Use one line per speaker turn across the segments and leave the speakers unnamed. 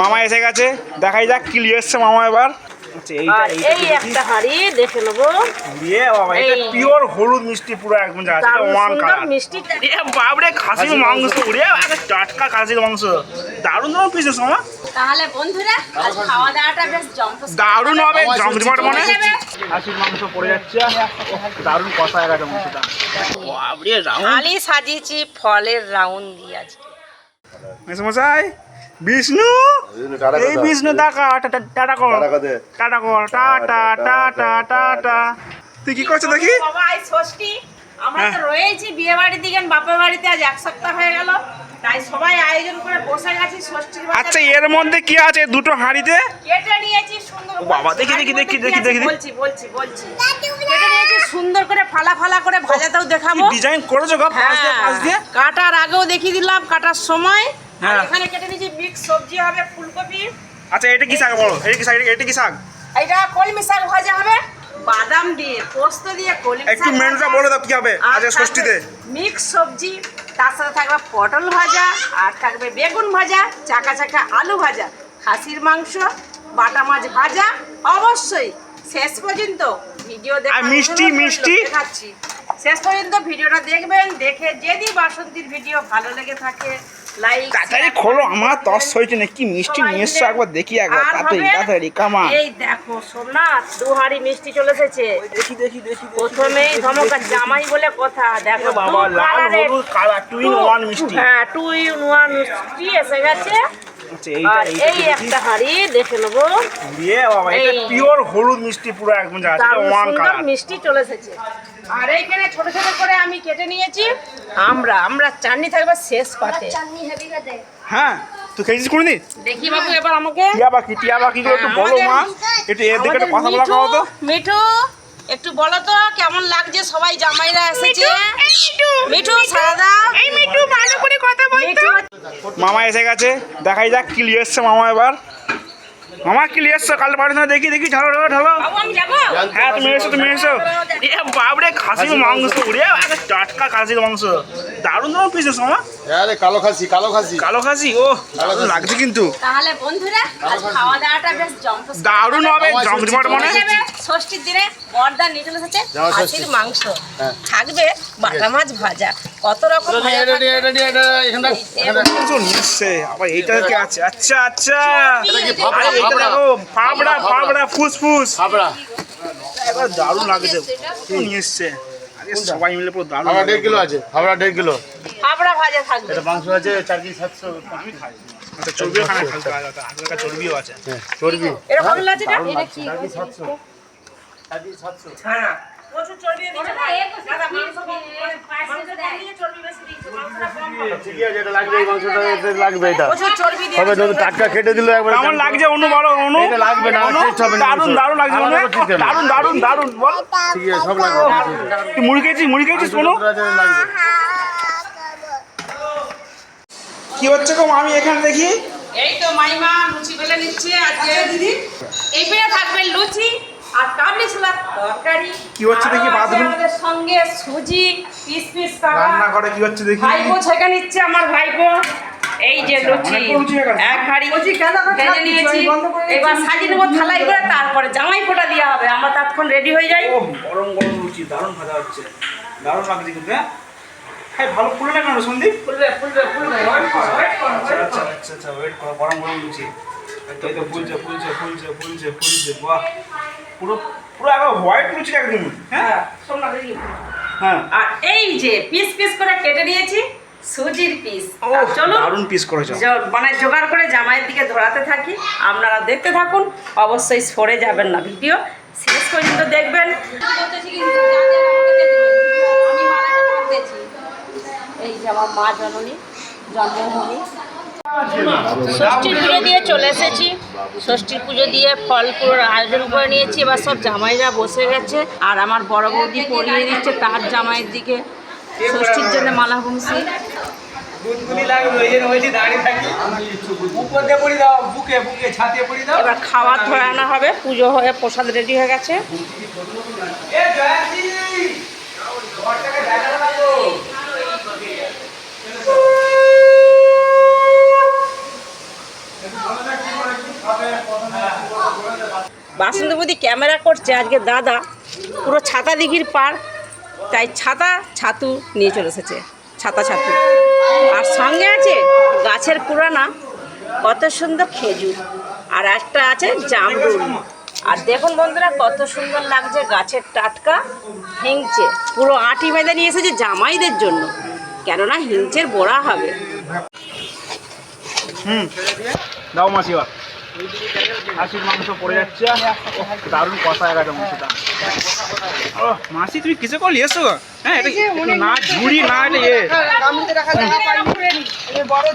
মামা এসে গেছে দেখাই যাক কি নিয়ে এসছে মামা এবার। আচ্ছা এইটা
আর
এইটা
এই একটা হাঁড়ি দেখে নেব।
দিয়ে বাবা এটা পিওর হলুদ মিষ্টি পুরো একদম যা আছে ওয়ান কালার
মিষ্টি।
এ বাবরে খাসির মাংস। একটা টাটকা খাসির মাংস। দারুণ দারুণ পিসেস মামা।
তাহলে বন্ধুরা আজ খাওয়া দাওয়াটা বেশ জমজমাট।
দারুণ হবে জমজমাট মনে। খাসির মাংস পড়ে যাচ্ছে। দারুণ কষা গেছে মাংসটা। বাবরে রাউন্ড।
থালি সাজিয়েছি ফলের রাউন্ড দিয়ে আজকে।
মেসমশাই বিষ্ণু? এই বিষ্ণু টাকা টাটা কর।
টাটা
টাটা কর টাটা টাটা টাটা তুই কি করছ দেখি?
বাবা ষষ্ঠী। আমরা তো
হ্যাঁ।
রয়েছি বিয়ে বাড়ি দিকে বাপের বাড়িতে আজ এক সপ্তাহ হয়ে গেল। তাই সবাই আয়োজন করে বসে গেছি ষষ্ঠীর।
আচ্ছা এর মধ্যে কি আছে দুটো হাঁড়িতে?
কেটে নিয়েছি সুন্দর
বাবা, দেখি, দেখি, দেখি, দেখি, দেখি, দেখি।
বলছি বলছি বলছি। কেটে নিয়েছি সুন্দর করে ফালা ফালা করে ভাজাতেও দেখাবো।
ডিজাইন করেছ গো দিয়ে পাঁচ দিয়ে?
হ্যাঁ, কাটার আগেও দেখিয়ে দিলাম কাটার সময়। আর
হ্যাঁ।
এখানে কেটে নিয়েছি মিক্স সবজি হবে ফুলকপি।
আচ্ছা এটা কি শাক বলো? এটা কি শাক? এটা কি শাক?
এটা কলমি শাক ভাজা হবে। বাদাম দিয়ে পোস্ত দিয়ে কলমি
একটু মেনুটা বলে দাও কি হবে?
আর
আজকে ষষ্ঠীতে।
মিক্স সবজি তার সাথে থাকবে পটল ভাজা আর থাকবে বেগুন ভাজা চাকা চাকা আলু ভাজা খাসির মাংস বাটা মাছ ভাজা। অবশ্যই শেষ পর্যন্ত ভিডিও দেখা
আর মিষ্টি, মিষ্টি?
দেখাচ্ছি। শেষ পর্যন্ত ভিডিওটা দেখবেন দেখে যদি বাসন্তীর ভিডিও ভালো লেগে থাকে
তাড়াতাড়ি খোলো আমার তস হয়েছে না কি মিষ্টি নিয়ে এসছো একবার দেখি একবার তাড়াতাড়ি তাড়াতাড়ি কামা
এই দেখো সোমনাথ দু হাঁড়ি মিষ্টি চলে এসেছে।
দেখি দেখি দেখি
প্রথমেই ধমকা জামাই বলে কথা দেখো
বাবা লাল হলুদ কালার টু ইন ওয়ান মিষ্টি।
হ্যাঁ টু ইন ওয়ান মিষ্টি এসে গেছে।
আচ্ছা
এই একটা হাঁড়ি দেখে নেব।
বাবা এটা পিওর হলুদ মিষ্টি পুরো একদম যা আছে ওয়ান কালার
মিষ্টি চলে এসেছে। আর এইখানে ছোট ছোট করে আমি কেটে নিয়েছি। আমরা আমরা চাটনি থাকবে শেষ পাতে।
হ্যাঁ তুই খেয়েছিস কোনদিন?
দেখি বাবু এবার আমাকে।
টিয়া পাখি টিয়া পাখি একটু বলো মা। একটু এর দিকে কথা বলা খাও তো
মিঠু একটু বলো তো কেমন লাগছে? সবাই জামাইরা এসেছে। মিঠু। সারদা এই মিঠু ভালো করে কথা বলতো।
মামা এসে গেছে। দেখাই যাক কি এসছে মামা এবার। মামা কি নিয়ে এসছো কাল বাড়ি না দেখি দেখি ঢালো ঢালো হ্যাঁ তুমি এসো তুমি এসো। এ বাবরে খাসির মাংস। রে একটা টাটকা খাসির মাংস। দারুণ দারুণ পিসেস মামা।
আরে কালো খাসি কালো খাসি।
কালো খাসি ও লাগছে কিন্তু।
তাহলে বন্ধুরা আজ খাওয়া দাওয়াটা বেশ জমজমাট।
দারুণ হবে জমজমাট মনে?
হয়ে ষষ্ঠীর দিনে বর্দা নিয়ে চলে এসেছে
খাসির মাংস।
হ্যাঁ।
থাকবে বাটা মাছ ভাজা। কত রকম
আবার এইটা কি আছে? আচ্ছা আচ্ছা।
এটা
ফাবড়া ফাবড়া। ফুসফুস।
ফাফড়া
এবার দারুণ লাগছে নিয়ে এসছে? আরে সবাই মিলে পুরো দারুণ
দেড় কিলো আছে ফাফড়া দেড় কিলো।
ফাবড়া ভাজা থাকবে।
এটা মাংস আছে চার কেজি সাতশো
আমি খাই। আচ্ছা। চর্বিও খানা আছে।
হ্যাঁ চর্বি।
এরকম লাগছে না
এটা? কি?
সাতশো? সাতশো?
হ্যাঁ। প্রচুর চর্বি
টাটকা খেটে দিল একবার
কেমন লাগছে অনু অনু?
এটা লাগবে না,
অনু?
হবে না
দারুণ
মাংস।
লাগছে অনু? বল।
ঠিক আছে সব লাগবে
তুই মুড়ি খেয়েছিস মুড়ি খেয়েছিস অনু? কি হচ্ছে গো আমি এখানে দেখি?
এই তো মাইমা লুচি বেলে নিচ্ছে আজকে। দিদি। এই পেয়ে থাকবে লুচি। আর কাবলি ছোলার তরকারি।
কি হচ্ছে দেখি বাথরুম?
আমাদের সঙ্গে সুজি পিস পিস কাটা
রান্না করে কি হচ্ছে দেখি।
ভাইপো ছেঁকে নিচ্ছে আমার ভাইপো। এই যে লুচি
অনেকগুলো লুচি।
এক হাড়ি ভেজে নিয়েছি। এবার সাজিয়ে নেব থালাই করে তারপরে জামাই ফোটা দেওয়া হবে। আমরা ততক্ষণ রেডি হয়ে যাই।
ও গরম গরম লুচি দারুণ ভাজা হচ্ছে। দারুণ লাগছে কিন্তু হ্যাঁ? হ্যাঁ ভালো ফুলে না কেন সন্দীপ?
ফুলবে ফুলবে ফুলবে। ওয়েট করো ওয়েট করো
আচ্ছা আচ্ছা আচ্ছা আচ্ছা ওয়েট করো গরম গরম লুচি। তো ফুলছে ফুলছে ফুলছে ফুলছে ফুলছে বাহ। পুরো পুরো একবার হোয়াইট লুচি একদম হ্যাঁ?
হ্যাঁ
হ্যাঁ।
আর এই যে পিস পিস করে কেটে নিয়েছি সুজির পিস
ও
চলো
দারুণ পিস করেছ।
মানে জোগাড় করে জামাইয়ের দিকে ধরাতে থাকি। আপনারা দেখতে থাকুন অবশ্যই সরে যাবেন না ভিডিও শেষ পর্যন্ত দেখবেন।
এই যে আমার মা জননী জন্মভূমি। ষষ্ঠীর পুজো দিয়ে চলে এসেছি। ষষ্ঠীর পুজো দিয়ে ফল পুরোর আয়োজন করে নিয়েছি। এবার সব জামাইরা বসে গেছে আর আমার বড় বৌদি পরিয়ে দিচ্ছে তার জামাইয়ের দিকে। ষষ্ঠীর জন্য মালা
দাও
এবার খাবার ধরে আনা হবে পুজো হয়ে প্রসাদ রেডি হয়ে গেছে
এ জয়ান্তি ঘরটাকে জায়গা লাগো
বাসন্তী ক্যামেরা করছে আজকে দাদা। পুরো ছাতা দিঘির পার তাই ছাতা, ছাতু নিয়ে চলে এসেছে। ছাতা, ছাতু। আর সঙ্গে আছে গাছের পুরানা, কত সুন্দর খেজুর। আর একটা আছে জামরুল। আর দেখুন বন্ধুরা, কত সুন্দর লাগছে গাছের টাটকা হিংচে। পুরো আটি বেঁধে নিয়ে এসেছে জামাইদের জন্য। কেননা হিংচের বড়া হবে।
হুম। দাও মাসি এবার খাসির মাংস পড়ে যাচ্ছে। দারুণ কষা হয়ে গেছে মাংসটা ও মাসি তুমি কিসে করলি? এসো হ্যাঁ এটা না ঝুড়ি না এটা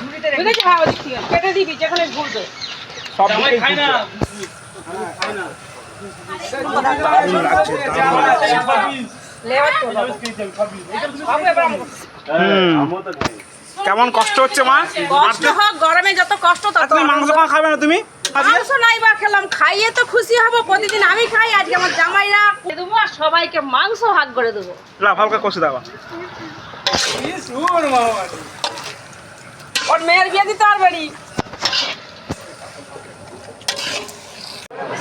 বুঝেছি কেটে দিবি যেখানে ঘুরবে
সব দিকেই
খাই না
দারুণ লাগছে দারুণ লাগছে
লেবার তো।
হুম। কেমন কষ্ট হচ্ছে মা?
কষ্ট হোক গরমে যত কষ্ট তত
তুমি মাংস খাওয়া খাবে না তুমি?
মাংস নাই বা খেলাম খাইয়ে তো খুশি হব প্রতিদিন আমি খাই আজকে আমার জামাইরা খেয়ে দেবো আর সবাইকে মাংস ভাগ করে দেবো।
লাভ হালকা কষে দাও।
ওর মেয়ের বিয়ে দিতে আর বাড়ি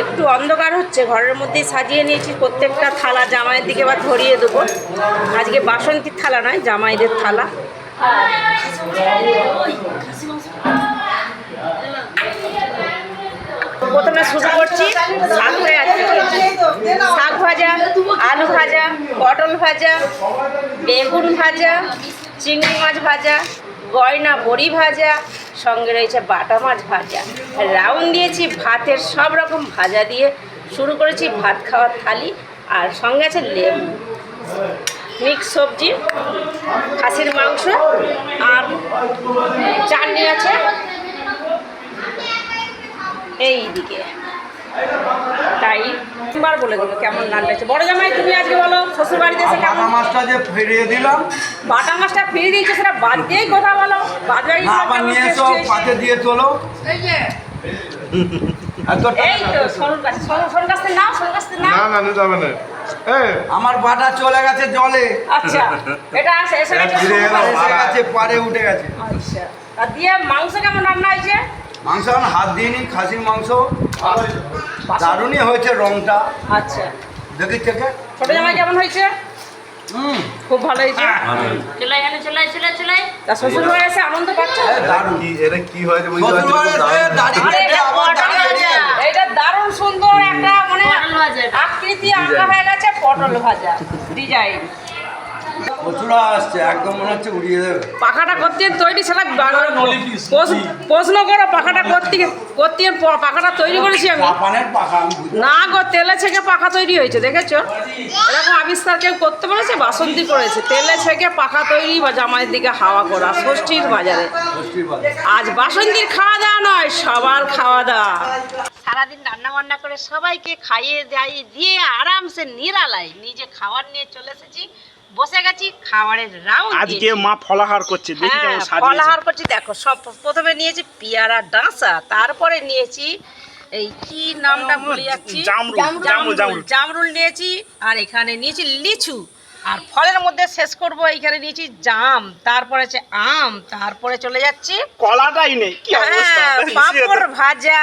একটু অন্ধকার হচ্ছে ঘরের মধ্যেই সাজিয়ে নিয়েছি প্রত্যেকটা থালা জামাইয়ের দিকে বা ধরিয়ে দেবো। আজকে বাসন্তীর থালা নয় জামাইদের থালা। প্রথমে শুরু করছি। শাক শাক ভাজা, আলু ভাজা, পটল ভাজা, বেগুন ভাজা, চিংড়ি মাছ ভাজা, গয়না বড়ি ভাজা, সঙ্গে রয়েছে বাটা মাছ ভাজা। রাউন্ড দিয়েছি ভাতের সব রকম ভাজা দিয়ে শুরু করেছি ভাত খাওয়ার থালি, আর সঙ্গে আছে লেবু। মিক্স সবজি, খাসির মাংস আর চাটনি আছে। এই দিকে তাই তিনবার বলে দেবো কেমন রান্না হয়েছে বড় জামাই তুমি আজকে বলো শ্বশুর বাড়িতে এসে কেমন
বাটা মাছটা যে ফিরিয়ে দিলাম।
বাটা মাছটা ফিরিয়ে দিয়েছে সেটা বাদ দিয়েই কথা বলো। বাদ
আবার নিয়ে এসো পাতে দিয়ে তোলো
এই তো সরুর কাছে সরুর সরুর কাছে নাও সরুর কাছে নাও।
না না নিতে হবে না।
আমার বাটা চলে গেছে জলে।
আচ্ছা এটা এসে গেছে
পাড়ে উঠে গেছে।
আচ্ছা দিয়ে মাংস কেমন রান্না হয়েছে?
মাংস এখন হাত দিইনি খাসির মাংস। দারুণই হয়েছে রংটা।
আচ্ছা।
দেখি থেকে
ছোট জামাই কেমন হয়েছে?
হুম।
খুব ভালো হয়েছে।
চলে এখানে চলে চলে চলে
তা শ্বশুর বাড়ি এসে আনন্দ পাচ্ছ?
দারুণ।
এটা কি হয়েছে বুঝতে পারছি
শ্বশুরবাড়ি
খুব
হয়ে
দারুণ।
দাড়ি
আরে
কেটে
এটা
আবার
পটল
দাঁড়িয়ে
ভাজা।
গেছে।
এটা দারুণ সুন্দর একটা মানে। আকৃতি আঁকা হয়ে গেছে পটল ভাজা। ডিজাইন।
কচুরা আসছে একদম মনে হচ্ছে উড়িয়ে দেবে।
পাখাটা করতে তৈরি? সেটা প্রশ্ন- প্রশ্ন করো পাখাটা করতে করতে পাখাটা তৈরি করেছি আমি। না গো তেলে ছেঁকে পাখা তৈরি হয়েছে দেখেছ? এরকম আবিষ্কার কেউ করতে পেরেছে? বাসন্তী করেছে। তেলে ছেঁকে পাখা তৈরি বা জামাইয়ের দিকে হাওয়া করা ষষ্ঠীর বাজারে। আজ বাসন্তীর খাওয়া দাওয়া নয় সবার খাওয়া দাওয়া সারাদিন রান্না বান্না করে সবাইকে খাইয়ে দাইয়ে দিয়ে আরামসে নিরালায়। নিজে খাবার নিয়ে চলে এসেছি। বসে গেছি খাবারের রাউন্ড
আজকে মা ফলাহার করছে দেখি কেমন
হ্যাঁ,
সাজিয়েছে।
ফলাহার করছি দেখো সব প্রথমে নিয়েছি পেয়ারা ডাঁসা তারপরে নিয়েছি এই কি নামটা ভুলে যাচ্ছি?
জামরুল, জামরুল,
নিয়েছি আর এখানে নিয়েছি লিচু। আর ফলের মধ্যে শেষ করব এইখানে নিয়েছি জাম তারপরে আছে আম তারপরে চলে যাচ্ছি।
কলাটাই নেই কি অবস্থা?
হ্যাঁ, পাঁপড় ভাজা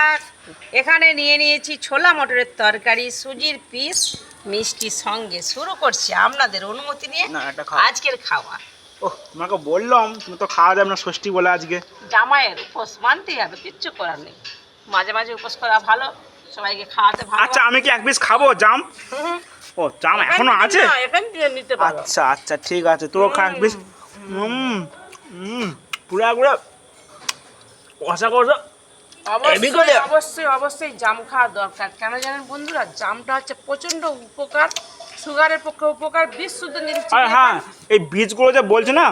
এখানে নিয়ে নিয়েছি ছোলা মটরের তরকারি সুজির পিস মিষ্টি সঙ্গে শুরু করছি আপনাদের অনুমতি নিয়ে আজকের খাওয়া।
ওহ তোমাকে বললাম তুমি তো খাওয়া যাবে না ষষ্ঠী বলে আজকে।
জামাইয়ের উপোস মানতেই হবে কিচ্ছু করার নেই। মাঝে মাঝে উপোস করা ভালো সবাইকে খাওয়াতে ভালো।
আচ্ছা আমি কি এক পিস খাব জাম? ও জাম
এখনও
আছে?
এখান থেকে নিতে পারো।
আচ্ছা আচ্ছা ঠিক আছে তোর খা এক পিস। হুম। হুম পুরো একবারে কষা কষা।
অবশ্যই অবশ্যই অবশ্যই জাম খাওয়া দরকার। কেন জানেন বন্ধুরা জামটা হচ্ছে প্রচণ্ড উপকার সুগারের পক্ষে উপকার বিষ শুদ্ধ
আর হ্যাঁ এই বীজগুলো যে বলছে না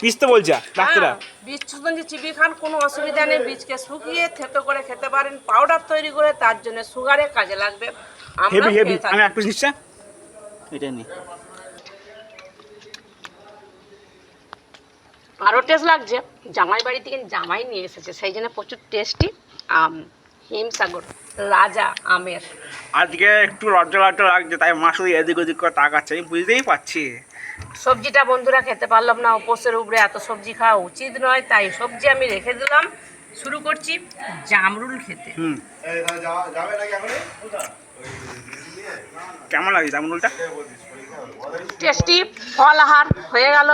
পিসতে বলছে ডাক্তাররা
বীজ শুদ্ধ যে চিবিয়ে খান কোনো অসুবিধা নেই বীজকে শুকিয়ে থেতো করে খেতে পারেন পাউডার তৈরি করে তার জন্য সুগারে কাজে লাগবে। আমরা
হেভি হেভি আমি এটা নি।
আরও টেস্ট লাগছে। জামাই বাড়ি থেকে জামাই নিয়ে এসেছে সেই জন্য প্রচুর টেস্টি আম হিমসাগর রাজা আমের।
আজকে একটু লজ্জা লজ্জা লাগছে তাই মা শুধু এদিক ওদিক করে তাকাচ্ছে আমি বুঝতেই পারছি।
সবজিটা বন্ধুরা খেতে পারলাম না উপোসের উপরে এত সবজি খাওয়া উচিত নয় তাই সবজি আমি রেখে দিলাম। শুরু করছি জামরুল খেতে।
হুম।
এই, তাহলে যাওয়া- যাবে নাকি এখনই?
কেমন লাগে জামরুলটা?
টেস্টি ফল আহার হয়ে গেল।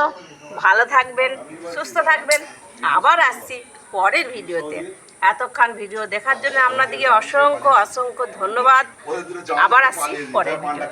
ভালো থাকবেন, সুস্থ থাকবেন। আবার আসছি পরের ভিডিওতে। এতক্ষণ ভিডিও দেখার জন্য আপনাদেরকে অসংখ্য অসংখ্য ধন্যবাদ। আবার আসছি পরের ভিডিও।